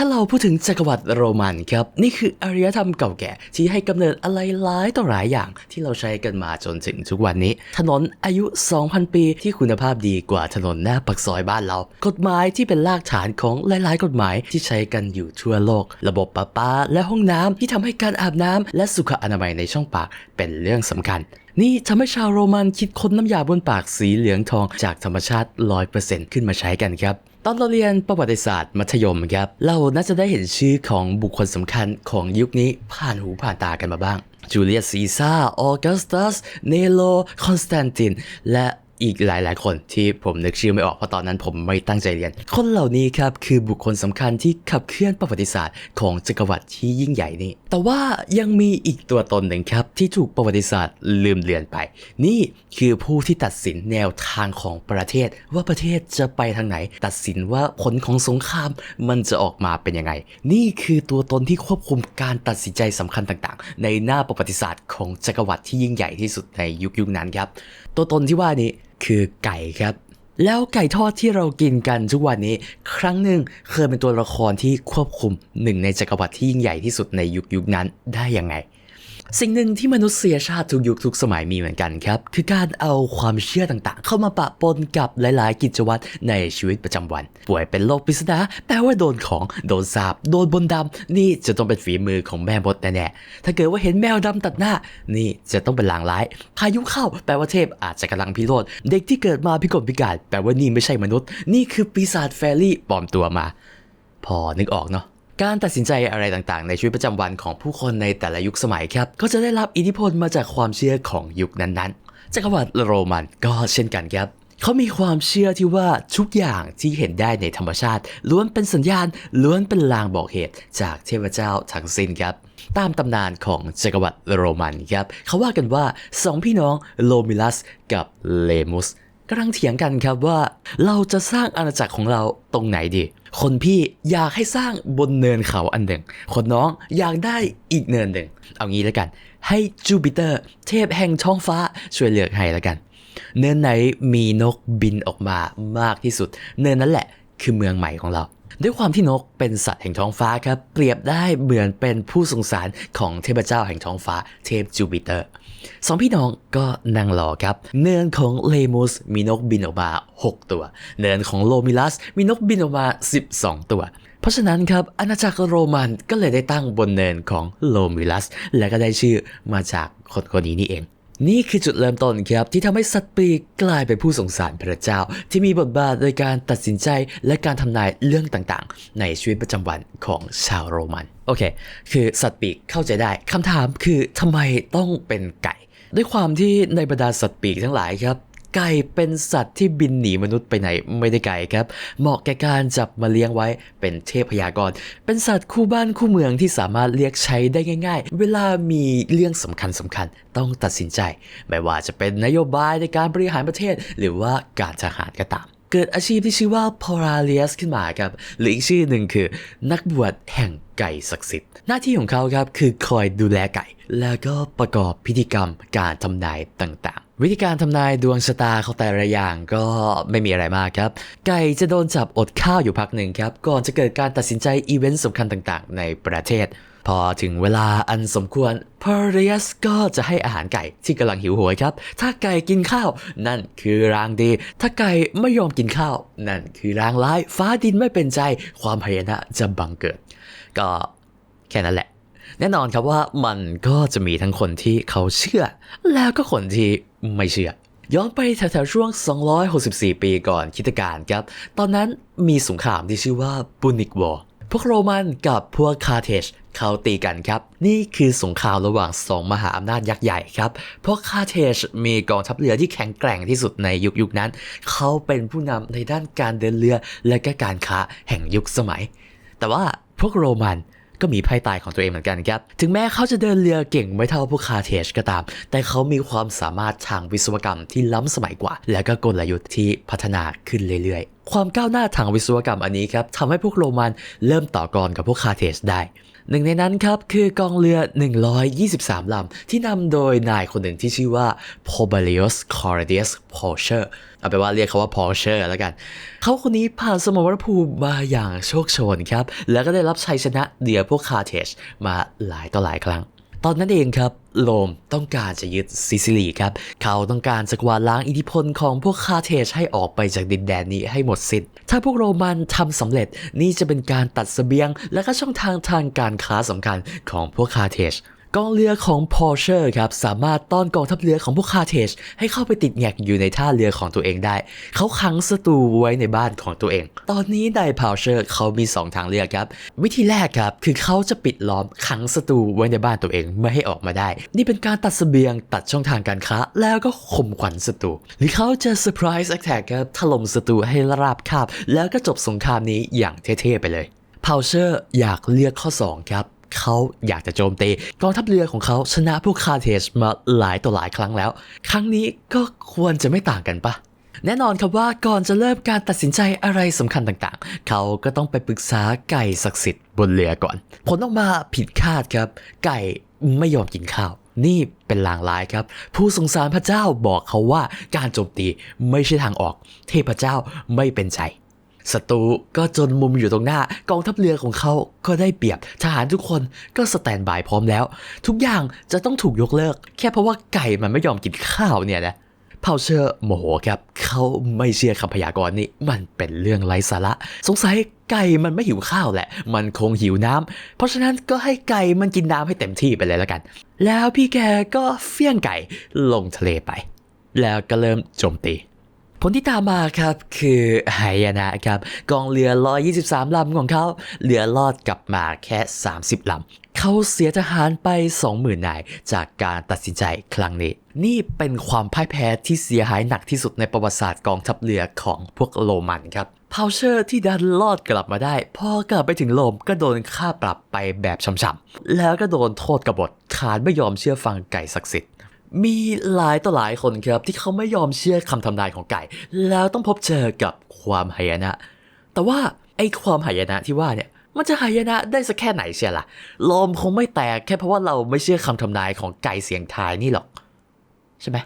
ถ้าเราพูดถึงจักรวรรดิโรมันครับ นี่คืออารยธรรมเก่าแก่ ที่ให้กำเนิดอะไรหลายต่อหลายอย่างที่เราใช้กันมาจนถึงทุกวันนี้ ถนนอายุ 2,000 ปีที่คุณภาพดีกว่าถนนหน้าปักซอยบ้านเรา กฎหมายที่เป็นรากฐานของหลาย ๆ กฎหมายที่ใช้กันอยู่ทั่วโลก ระบบประปาและห้องน้ำที่ทำให้การอาบน้ำและสุขอนามัยในช่องปากเป็นเรื่องสำคัญนี่ทำให้ชาวโรมันคิดค้นน้ำยาบนปากสีเหลืองทองจากธรรมชาติ 100%ขึ้นมาใช้กันครับ อนเราเรียนประวัติศาสตร์มัธยมครับ เราน่าจะได้เห็นชื่อของบุคคลสำคัญของยุคนี้ผ่านหูผ่านตากันมาบ้างจูเลียสซีซ่าออกัสตัส เนโรคอนสแตนติน และ อีกหลายๆ คนที่ผมนึกชื่อไม่ออกเพราะตอนนั้นผมไม่ตั้งใจเรียน คนเหล่านี้ครับคือบุคคลสำคัญที่ขับเคลื่อนประวัติศาสตร์ของจักรวรรดิที่ยิ่งใหญ่นี้แต่ว่ายังมีอีกตัวตนหนึ่งครับที่ถูกประวัติศาสตร์ลืมเลือนไป นี่คือผู้ที่ตัดสินแนวทางของประเทศ ว่าประเทศจะไปทางไหน ตัดสินว่าผลของสงครามมันจะออกมาเป็นยังไง นี่คือตัวตนที่ควบคุมการตัดสินใจสำคัญต่างๆ ในหน้าประวัติศาสตร์ของจักรวรรดิที่ยิ่งใหญ่ที่สุดในยุคยุคนั้นครับ ตัวตนที่ว่านี้ คือไก่ครับ แล้วไก่ทอดที่เรากินกันทุกวันนี้ ครั้งหนึ่งเคยเป็นตัวละครที่ควบคุมหนึ่งในจักรวรรดิที่ยิ่งใหญ่ที่สุดในยุคยุคนั้นได้ยังไง สิ่งหนึ่งที่มนุษยชาติทุกยุคทุกสมัยมีเหมือนกันครับ คือการเอาความเชื่อต่างๆ เข้ามาปะปนกับหลาย ๆ กิจวัตรในชีวิตประจำวัน ป่วยเป็นโรคปริศนาแปลว่าโดนของโดนสาบโดนบนต์ดำนี่จะต้องเป็นฝีมือของแม่มดแน่ๆถ้าเกิดว่าเห็นแมวดำตัดหน้า นี่จะต้องเป็นลางร้าย พายุเข้า แปลว่าเทพอาจจะกำลังพิโรธเด็กที่เกิดมาพิกลพิการแปลว่านี่ไม่ใช่มนุษย์ นี่คือปีศาจแฟรี่ปลอมตัวมา พอนึกออกเนาะ การตัดสินใจอะไรต่างๆ ในชีวิตประจำวันของผู้คนในแต่ละยุคสมัยครับ ก็จะได้รับอิทธิพลมาจากความเชื่อของยุคนั้นๆ จักรวรรดิโรมันก็เช่นกันครับเขามีความเชื่อที่ว่าทุกอย่างที่เห็นได้ในธรรมชาติ ล้วนเป็นสัญญาณ ล้วนเป็นลางบอกเหตุจากเทพเจ้าทั้งสิ้นครับ ตามตำนานของจักรวรรดิโรมันครับ เขาว่ากันว่าสองพี่น้องโลมิลัสกับเลมุสกำลังเถียงกันครับว่า เราจะสร้างอาณาจักรของเราตรงไหนดี คนพี่อยากให้สร้างบนเนินเขาอันหนึ่ง คนน้องอยากได้อีกเนินหนึ่ง เอางี้แล้วกัน ให้จูปิเตอร์เทพแห่งท้องฟ้าช่วยเลือกให้แล้วกัน เนินไหนมีนกบินออกมามากที่สุด เนินนั้นแหละคือเมืองใหม่ของเรา ด้วยความที่นกเป็นสัตว์แห่งท้องฟ้าครับ เปรียบได้เหมือนเป็นผู้สงสารของเทพเจ้าแห่งท้องฟ้าเทพจูปิเตอร์ สองพี่น้องก็นั่งรอครับ เนินของเลมูสมีนกบินออกมา 6 ตัว เนินของโลมิลัสมีนกบินออกมา 12 ตัวเพราะฉะนั้นครับอาณาจักรโรมันก็เลยได้ตั้งบนเนินของโลมิลัส และก็ได้ชื่อมาจากคนคนนี้นี่เอง นี่คือจุดเริ่มต้นครับที่ทำให้สัตว์ปีกกลายเป็นผู้สงสารพระเจ้า ที่มีบทบาทในการตัดสินใจและการทำนายเรื่องต่างๆ ในชีวิตประจำวันของชาวโรมัน โอเค คือสัตว์ปีกเข้าใจได้คำถามคือทำไมต้องเป็นไก่ ด้วยความที่ในบรรดาสัตว์ปีกทั้งหลายครับ ไก่เป็นสัตว์ที่บินหนีมนุษย์ไปไหนไม่ได้ไกลครับ เหมาะแก่การจับมาเลี้ยงไว้เป็นเทพยากร เป็นสัตว์คู่บ้านคู่เมืองที่สามารถเรียกใช้ได้ง่าย ๆ เวลามีเรื่องสำคัญสำคัญๆต้องตัดสินใจ ไม่ว่าจะเป็นนโยบายในการบริหารประเทศ หรือว่าการทหารก็ตาม เกิดอาชีพที่ชื่อว่า p o r a l i u s ขึ้นมาครับ หรืออีกชื่อหนึ่งคือ นักบวชแห่งไก่ศักดิ์สิทธิ์ หน้าที่ของเขาครับคือคอยดูแลไก่ แล้วก็ประกอบพิธีกรรมการทำนายต่างๆ วิธีการทำนายดวงชะตาเของแต่ละอย่างก็ไม่มีอะไรมากครับ ไก่จะโดนจับอดข้าวอยู่พักหนึ่งครับ ก่อนจะเกิดการตัดสินใจอีเวนต์สำคัญต่างๆ ในประเทศ พอถึงเวลาอันสมควรพาริอัสก็จะให้อาหารไก่ที่กำลังหิวโหยครับ ถ้าไก่กินข้าว นั่นคือรางดี ถ้าไก่ไม่ยอมกินข้าว นั่นคือรางร้าย ฟ้าดินไม่เป็นใจ ความพยนะจะบังเกิด ก็แค่นั้นแหละ แน่นอนครับว่ามันก็จะมีทั้งคนที่เขาเชื่อ แล้วก็คนที่ไม่เชื่อ ย้อนไปแถวๆช่วง 264 ปีก่อนคิดการครับ ตอนนั้นมีสงครามที่ชื่อว่าปุนิกวอร์ พวกโรมันกับพวกคาร์เทจเขาตีกันครับ นี่คือสงครามระหว่างสองมหาอำนาจยักษ์ใหญ่ครับพวกคาร์เทจมีกองทัพเรือที่แข็งแกร่งที่สุดในยุคยุคนั้น เขาเป็นผู้นำในด้านการเดินเรือและก็การค้าแห่งยุคสมัย แต่ว่าพวกโรมัน ก็มีไพ่ตายของตัวเองเหมือนกันครับ ถึงแม้เขาจะเดินเรือเก่งไม่เท่าพวกคาร์เทจก็ตาม แต่เขามีความสามารถทางวิศวกรรมที่ล้ำสมัยกว่า และก็กลยุทธ์ที่พัฒนาขึ้นเรื่อยๆ ความก้าวหน้าทางวิศวกรรมอันนี้ครับทำให้พวกโรมันเริ่มต่อกรกับพวกคาร์เทจได้ หนึ่งในนั้นครับคือกองเรือ 123 ลำ ที่นำโดยนายคนหนึ่งที่ชื่อว่า Pobalius Cordius Porcher เอาไปว่าเรียกเขาว่า Porcher แล้วกัน เขาคนนี้ผ่านสมรภูมิมาอย่างโชคโชนครับ แล้วก็ได้รับชัยชนะเหนือพวกคาร์เทจมาหลายต่อหลายครั้ง ตอนนั้นเองครับโรมต้องการจะยึดซิซิลีครับ เขาต้องการจะกวาดล้างอิทธิพลของพวกคารเทชให้ออกไปจากดินแดนนี้ให้หมดสิ้น ถ้าพวกโรมันทำสำเร็จนี่จะเป็นการตัดเสบียง และก็ช่องทางทางการค้าสำคัญของพวกคารเทช กองเรือของพอเชอร์ครับสามารถต้อนกองทัพเรือของพวกคาเทจให้เข้าไปติดแงกอยู่ในท่าเรือของตัวเองได้ เขาขังศัตรูไว้ในบ้านของตัวเอง ตอนนี้นายพอเชอร์เขามี 2 ทางเลือกครับ วิธีแรกครับคือเขาจะปิดล้อมขังศัตรูไว้ในบ้านตัวเองไม่ให้ออกมาได้ นี่เป็นการตัดเสบียงตัดช่องทางการค้า แล้วก็ข่มขวัญศัตรูหรือเขาจะเซอร์ไพรส์แอคแท็กครับถล่มศัตรูให้ราบคาบ แล้วก็จบสงครามนี้อย่างเท่ๆไปเลยพาวเชอร์อยากเลือกข้อ 2 ครับ เขาอยากจะโจมตีกองทัพเรือของเขาชนะพวกคาร์เทจมาหลายต่อหลายครั้งแล้ว ครั้งนี้ก็ควรจะไม่ต่างกันปะแน่นอนครับว่าก่อนจะเริ่มการตัดสินใจอะไรสำคัญต่างๆ เขาก็ต้องไปปรึกษาไก่ศักดิ์สิทธิ์บนเรือก่อน ผลออกมาผิดคาดครับ ไก่ไม่ยอมกินข้าว นี่เป็นลางร้ายครับ ผู้สงสารพระเจ้าบอกเขาว่าการโจมตีไม่ใช่ทางออก เทพเจ้าไม่เป็นใจ ศัตรูก็จนมุมอยู่ตรงหน้ากองทัพเรือของเขาก็ได้เปรียบทหารทุกคนก็สแตนบายพร้อมแล้ว ทุกอย่างจะต้องถูกยกเลิก แค่เพราะว่าไก่มันไม่ยอมกินข้าวเนี่ยนะเผาเชอร์โมโหครับเขาไม่เชื่อคำพยากรณ์นี้มันเป็นเรื่องไร้สาระ สงสัยไก่มันไม่หิวข้าวแหละ มันคงหิวน้ำเพราะฉะนั้นก็ให้ไก่มันกินน้ำให้เต็มที่ไปเลยแล้วกัน แล้วพี่แกก็เฟี้ยงไก่ลงทะเลไป แล้วก็เริ่มโจมตี ผลที่ตามมาครับคือหายนะครับกองเรือ 123 ลำของเขาเหลือรอดกลับมาแค่ 30 ลำเขาเสียทหารไป 20,000นายจากการตัดสินใจครั้งนี้ นี่เป็นความพ่ายแพ้ที่เสียหายหนักที่สุดในประวัติศาสตร์กองทัพเรือของพวกโรมันครับพาวเชอร์ที่ดันรอดกลับมาได้ พอกลับไปถึงโรมก็โดนค่าปรับไปแบบช่ำๆแล้วก็โดนโทษกบฏฐานไม่ยอมเชื่อฟังไก่ศักดิ์สิทธิ์ มีหลายต่อหลายคนครับที่เขาไม่ยอมเชื่อคำทำนายของไก่ แล้วต้องพบเจอกับความหายนะ แต่ว่าไอ้ความหายนะที่ว่าเนี่ยมันจะหายนะได้สักแค่ไหนเชียล่ะลมคงไม่แตกแค่เพราะว่าเราไม่เชื่อคำทำนายของไก่เสียงทายนี่หรอก ใช่ไหม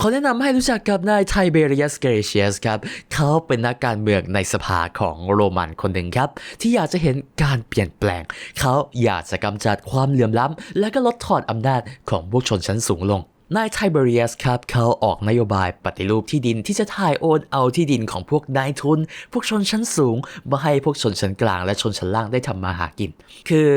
ขอแนะนำให้รู้จักกับนายไทเบเรียสเกรเชียสครับ เขาเป็นนักการเมืองในสภาของโรมันคนหนึ่งครับ ที่อยากจะเห็นการเปลี่ยนแปลง เขาอยากจะกำจัดความเหลื่อมล้ำและก็ลดทอนอำนาจของพวกชนชั้นสูงลง นายไทเบเรียสครับเขาออกนโยบายปฏิรูปที่ดินที่จะถ่ายโอนเอาที่ดินของพวกนายทุน พวกชนชั้นสูง มาให้พวกชนชั้นกลางและชนชั้นล่างได้ทำมาหากิน คือ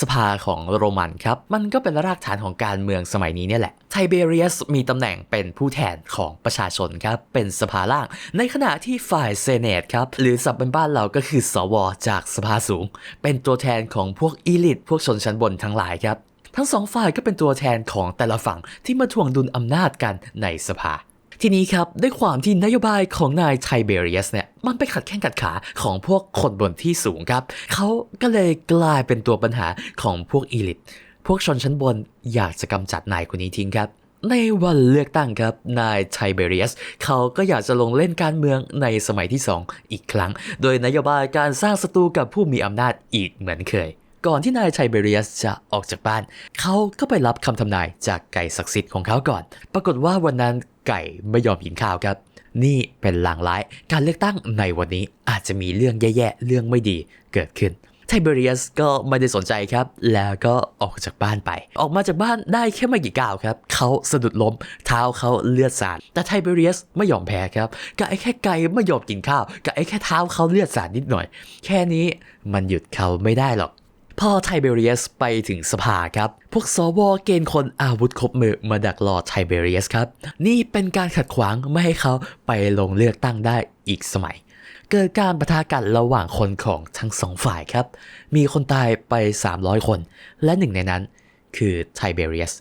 สภาของโรมันครับ มันก็เป็นรากฐานของการเมืองสมัยนี้เนี่ยแหละไทเบเรียสมีตำแหน่งเป็นผู้แทนของประชาชนครับ เป็นสภาล่าง ในขณะที่ฝ่ายเซเนตครับ หรือสับเป็นบ้านเราก็คือสวจากสภาสูง เป็นตัวแทนของพวกอีลิทพวกชนชั้นบนทั้งหลายครับ ทั้งสองฝ่ายก็เป็นตัวแทนของแต่ละฝั่งที่มาทวงดุลอำนาจกันในสภา ทีนี้ครับด้วยความที่นโยบายของนายไทเบเรียสเนี่ยมันไปขัดแข้งขัดขาของพวกคนบนที่สูงครับเขาก็เลยกลายเป็นตัวปัญหาของพวกอีลิทพวกชนชั้นบนอยากจะกำจัดนายคนนี้ทิ้งครับในวันเลือกตั้งครับ นายไทเบเรียส เขาก็อยากจะลงเล่นการเมืองในสมัยที่ 2 อีกครั้ง โดยนโยบายการสร้างศัตรูกับผู้มีอำนาจอีกเหมือนเคย ก่อนที่นายไทเบเรียสจะออกจากบ้าน เขาก็ไปรับคำทำนายจากไก่ศักดิ์สิทธิ์ของเขาก่อน ปรากฏว่าวันนั้นไก่ไม่ยอมกินข้าวครับ นี่เป็นลางร้าย การเลือกตั้งในวันนี้อาจจะมีเรื่องแย่ๆ เรื่องไม่ดีเกิดขึ้นไทเบเรียสก็ไม่ได้สนใจครับ แล้วก็ออกจากบ้านไป ออกมาจากบ้านได้แค่ไม่กี่ก้าวครับ เขาสะดุดล้ม เท้าเขาเลือดสาด แต่ไทเบเรียสไม่ยอมแพ้ครับกับไอ้แค่ไก่ไม่ยอมกินข้าวกับไอ้แค่เท้าเขาเลือดสาดนิดหน่อย แค่นี้มันหยุดเขาไม่ได้หรอก พอไทเบเรียสไปถึงสภาครับ พวกสวเกณฑ์คนอาวุธครบมือมาดักรอไทเบเรียสครับ นี่เป็นการขัดขวางไม่ให้เขาไปลงเลือกตั้งได้อีกสมัย เกิดการประทะกันระหว่างคนของทั้งสองฝ่ายครับ มีคนตายไป 300 คน และหนึ่งในนั้นคือไทเบเรียส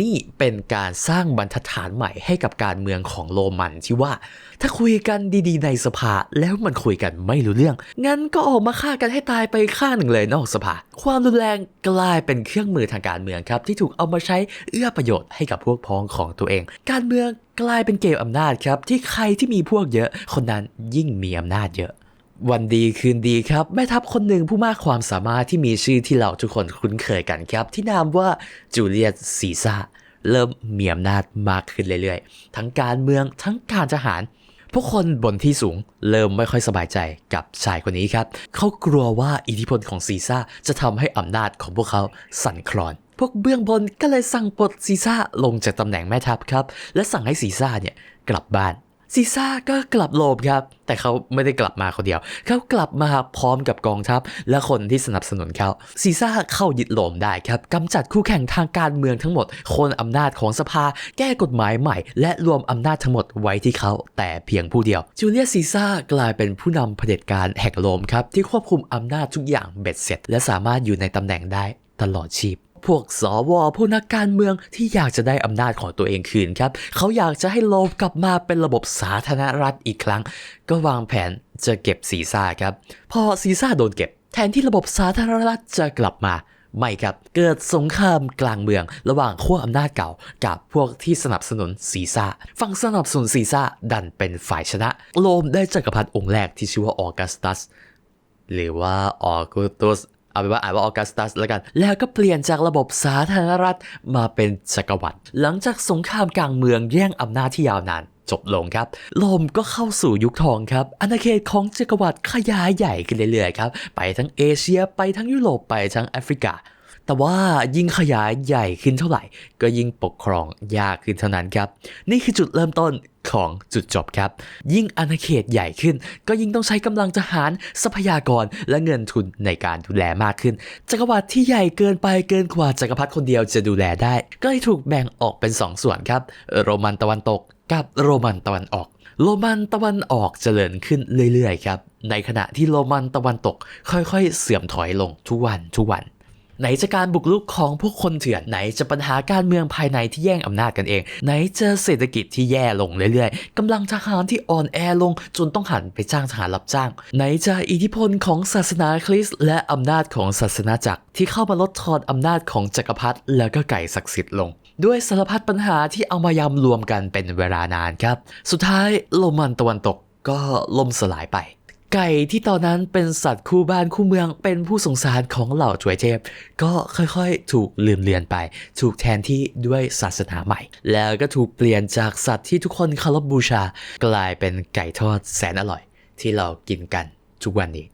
นี่เป็นการสร้างบรรทัดฐานใหม่ให้กับการเมืองของโรมันที่ว่า ถ้าคุยกันดีๆ ในสภาแล้วมันคุยกันไม่รู้เรื่อง งั้นก็ออกมาฆ่ากันให้ตายไปข้างหนึ่งเลยนอกสภา ความรุนแรงกลายเป็นเครื่องมือทางการเมืองครับ ที่ถูกเอามาใช้เอื้อประโยชน์ให้กับพวกพ้องของตัวเอง การเมืองกลายเป็นเกมอำนาจครับที่ใครที่มีพวกเยอะ คนนั้นยิ่งมีอำนาจเยอะ วันดีคืนดีครับ แม่ทัพคนหนึ่งผู้มากความสามารถที่มีชื่อที่เราทุกคนคุ้นเคยกันครับ ที่นามว่าจูเลียสซีซ่าเริ่มมีอำนาจมากขึ้นเรื่อยๆ ทั้งการเมืองทั้งการทหาร พวกคนบนที่สูงเริ่มไม่ค่อยสบายใจกับชายคนนี้ครับ เขากลัวว่าอิทธิพลของซีซ่าจะทำให้อำนาจของพวกเขาสั่นคลอนพวกเบื้องบนก็เลยสั่งปลดซีซ่าลงจากตำแหน่งแม่ทัพครับ และสั่งให้ซีซ่าเนี่ยกลับบ้าน ซีซ่าก็กลับโลมครับ แต่เขาไม่ได้กลับมาคนเดียว เขากลับมาพร้อมกับกองทัพ และคนที่สนับสนุนเขาซีซ่าเข้ายึดโลมได้ครับกำจัดคู่แข่งทางการเมืองทั้งหมดโคนอำนาจของสภา แก้กฎหมายใหม่ และรวมอำนาจทั้งหมดไว้ที่เขา แต่เพียงผู้เดียว จูเลียซีซ่ากลายเป็นผู้นำเผด็จการแห่งโรมครับที่ควบคุมอำนาจทุกอย่างเบ็ดเสร็จ และสามารถอยู่ในตำแหน่งได้ตลอดชีพ พวกสวพวกนักการเมืองที่อยากจะได้อำนาจของตัวเองคืนครับ เขาอยากจะให้โลมกลับมาเป็นระบบสาธารณรัฐอีกครั้ง ก็วางแผนจะเก็บซีซ่าครับ พอซีซ่าโดนเก็บ แทนที่ระบบสาธารณรัฐจะกลับมาไม่ครับ เกิดสงครามกลางเมือง ระหว่างขั้วอำนาจเก่า กับพวกที่สนับสนุนซีซ่า ฝั่งสนับสนุนซีซ่าดันเป็นฝ่ายชนะโรมได้จักรพรรดิองค์แรกที่ชื่อว่าออกัสตัส หรือว่าออกุตุส เอาเป็นว่าอ่านว่าออกัสตัสแล้วกัน แล้วก็เปลี่ยนจากระบบสาธารณรัฐมาเป็นจักรวรรดิหลังจากสงครามกลางเมืองแย่งอำนาจที่ยาวนานจบลงครับ โรมก็เข้าสู่ยุคทองครับ อาณาเขตของจักรวรรดิขยายใหญ่ขึ้นเรื่อยๆครับ ไปทั้งเอเชีย ไปทั้งยุโรป ไปทั้งแอฟริกา แต่ว่ายิ่งขยายใหญ่ขึ้นเท่าไหร่ ก็ยิ่งปกครองยากขึ้นเท่านั้นครับ นี่คือจุดเริ่มต้นของจุดจบครับ ยิ่งอาณาเขตใหญ่ขึ้น ก็ยิ่งต้องใช้กำลังทหารทรัพยากรและเงินทุนในการดูแลมากขึ้น จักรวรรดิที่ใหญ่เกินไปเกินกว่าจักรพรรดิคนเดียวจะดูแลได้ ก็เลยถูกแบ่งออกเป็นสองส่วนครับ โรมันตะวันตกกับโรมันตะวันออก โรมันตะวันออกเจริญขึ้นเรื่อยๆครับ ในขณะที่โรมันตะวันตก ค่อยๆ เสื่อมถอยลงทุกวันทุกวัน ไหนจะการบุกรุกของพวกคนเถื่อนไหนจะปัญหาการเมืองภายในที่แย่งอำนาจกันเอง ไหนจะเศรษฐกิจที่แย่ลงเรื่อยๆกำลังทหารที่อ่อนแอลงจนต้องหันไปจ้างทหารรับจ้าง ไหนจะอิทธิพลของศาสนาคริสต์และอำนาจของศาสนาจักรที่เข้ามาลดทอนอำนาจของจักรพรรดิแล้วก็ไก่ศักดิ์สิทธิ์ลงด้วยสารพัดปัญหาที่เอามายำรวมกันเป็นเวลานานครับ สุดท้ายโรมันตะวันตกก็ล่มสลายไป ไก่ที่ตอนนั้นเป็นสัตว์คู่บ้านคู่เมืองเป็นผู้สงสารของเหล่าจวยเทพ ก็ค่อยๆ ถูกลืมเลือนไป ถูกแทนที่ด้วยศาสนาใหม่ แล้วก็ถูกเปลี่ยนจากสัตว์ที่ทุกคนเคารพบูชา กลายเป็นไก่ทอดแสนอร่อย ที่เรากินกันทุกวันนี้